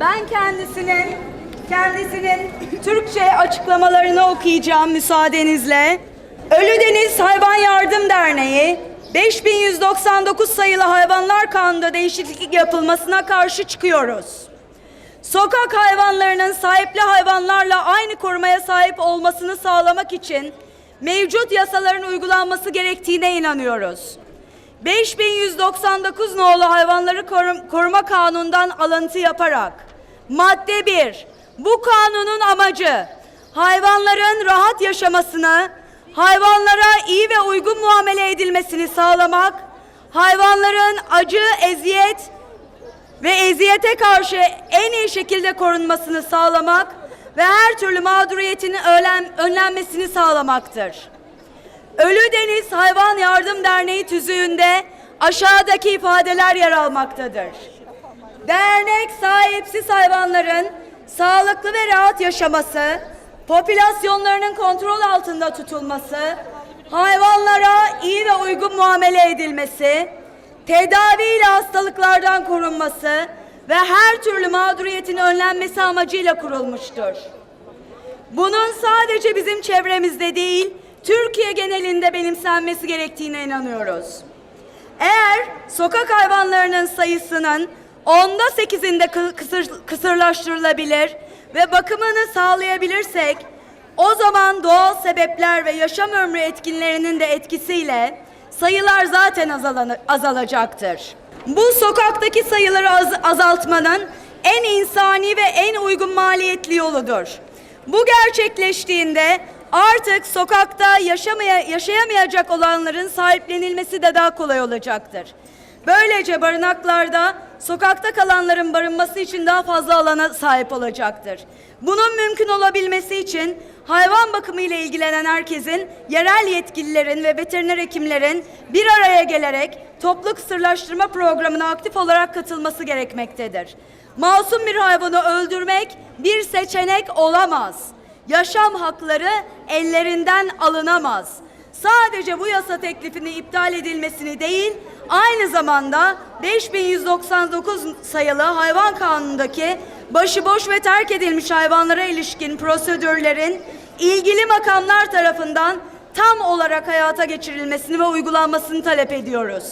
Ben kendisinin kendisinin Türkçe açıklamalarını okuyacağım müsaadenizle. Ölüdeniz Hayvan Yardım Derneği 5199 sayılı Hayvanlar Kanunu'nda değişiklik yapılmasına karşı çıkıyoruz. Sokak hayvanlarının sahipli hayvanlarla aynı korumaya sahip olmasını sağlamak için mevcut yasaların uygulanması gerektiğine inanıyoruz. 5199 nolu hayvanları korum- koruma kanunundan alıntı yaparak madde 1 bu kanunun amacı hayvanların rahat yaşamasını, hayvanlara iyi ve uygun muamele edilmesini sağlamak, hayvanların acı, eziyet ve eziyete karşı en iyi şekilde korunmasını sağlamak ve her türlü mağduriyetin önlen- önlenmesini sağlamaktır. Ölü Deniz Hayvan Yardım Derneği tüzüğünde aşağıdaki ifadeler yer almaktadır. Dernek sahipsiz hayvanların sağlıklı ve rahat yaşaması, popülasyonlarının kontrol altında tutulması, hayvanlara iyi ve uygun muamele edilmesi, tedaviyle hastalıklardan korunması ve her türlü mağduriyetin önlenmesi amacıyla kurulmuştur. Bunun sadece bizim çevremizde değil, Türkiye genelinde benimsenmesi gerektiğine inanıyoruz. Eğer sokak hayvanlarının sayısının onda sekizinde kı- kısır, kısırlaştırılabilir ve bakımını sağlayabilirsek, o zaman doğal sebepler ve yaşam ömrü etkinlerinin de etkisiyle sayılar zaten azalanı- azalacaktır. Bu sokaktaki sayıları az- azaltmanın en insani ve en uygun maliyetli yoludur. Bu gerçekleştiğinde artık sokakta yaşamaya, yaşayamayacak olanların sahiplenilmesi de daha kolay olacaktır. Böylece barınaklarda sokakta kalanların barınması için daha fazla alana sahip olacaktır. Bunun mümkün olabilmesi için hayvan bakımı ile ilgilenen herkesin, yerel yetkililerin ve veteriner hekimlerin bir araya gelerek toplu kısırlaştırma programına aktif olarak katılması gerekmektedir. Masum bir hayvanı öldürmek bir seçenek olamaz. Yaşam hakları ellerinden alınamaz. Sadece bu yasa teklifini iptal edilmesini değil, aynı zamanda 5199 sayılı hayvan kanunundaki başıboş ve terk edilmiş hayvanlara ilişkin prosedürlerin ilgili makamlar tarafından tam olarak hayata geçirilmesini ve uygulanmasını talep ediyoruz.